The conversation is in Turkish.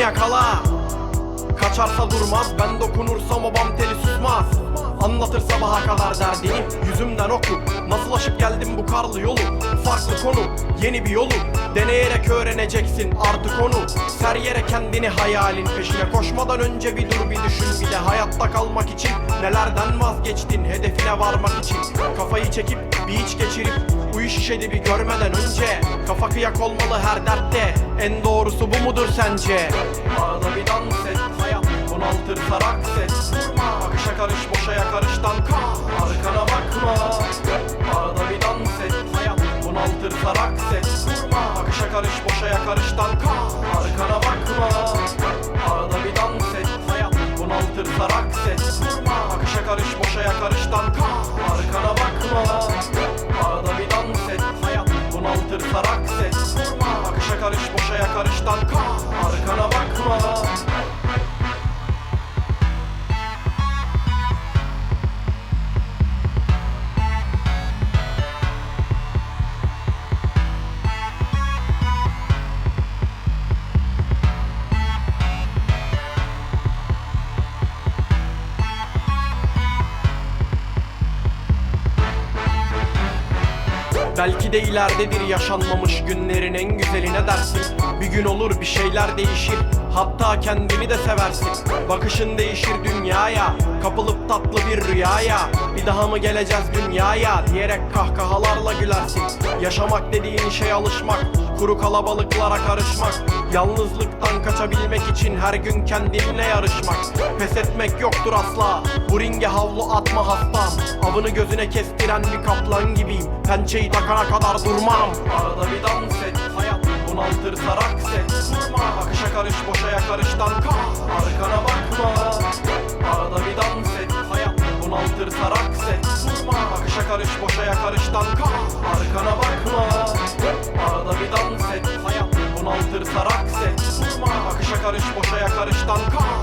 yakala. Kaçarsa durmaz ben dokunursam o bam teli susmaz. Anlatır sabaha kadar derdini yüzümden oku. Nasıl aşıp geldim bu karlı yolu Farklı konu yeni bir yolu. Deneyerek öğreneceksin artık onu. Ser yere kendini hayalin peşine Koşmadan önce bir dur bir düşün. Bir de Hayatta kalmak için nelerden vazgeçtin Hedefine varmak için. Kafayı çekip bir iç geçirip bu iş işedi bir görmeden önce. Kafa kıyak olmalı her dertte. En doğrusu bu mudur sence? Arada bir dans et hayat Bunaltır sarak ses Durma Akışa karış boşa yakarıştan kal Arkana bakma. Arada bir dans et hayat Bunaltır sarak ses Durma Akışa karış boşa yakarıştan kal Arkana bakma. Arada bir dans et hayat Bunaltır sarak ses Durma Akışa karış boşa yakarıştan kal karış boşa yakarıştan Arkana bakma Belki de ileridedir yaşanmamış günlerin en güzeline dersin. Bir gün olur bir şeyler değişir. Hatta kendini de seversin. Bakışın değişir dünyaya. Kapılıp tatlı bir rüyaya. Bir daha mı geleceğiz dünyaya Diyerek kahkahalarla gülersin. Yaşamak dediğin şey alışmak Kuru kalabalıklara karışmak. Yalnızlıktan kaçabilmek için her gün kendinle yarışmak Pes etmek yoktur asla. Bu ringe havlu atma hastam. Avını gözüne kestiren bir kaplan gibiyim. Pençeyi takana kadar durmam. Arada bir dans et. Hayat Bunaltır sarak ses Durma. Akışa karış boşa yakarıştan kal Arkana bakma. Arada bir dans et. Hayat Bunaltır sarak ses Durma. Akışa karış boşa yakarıştan kal Arkana bakma. Arada bir dans et. Hayat Bunaltır sarak ses Durma. Akışa karış boşa yakarıştan kal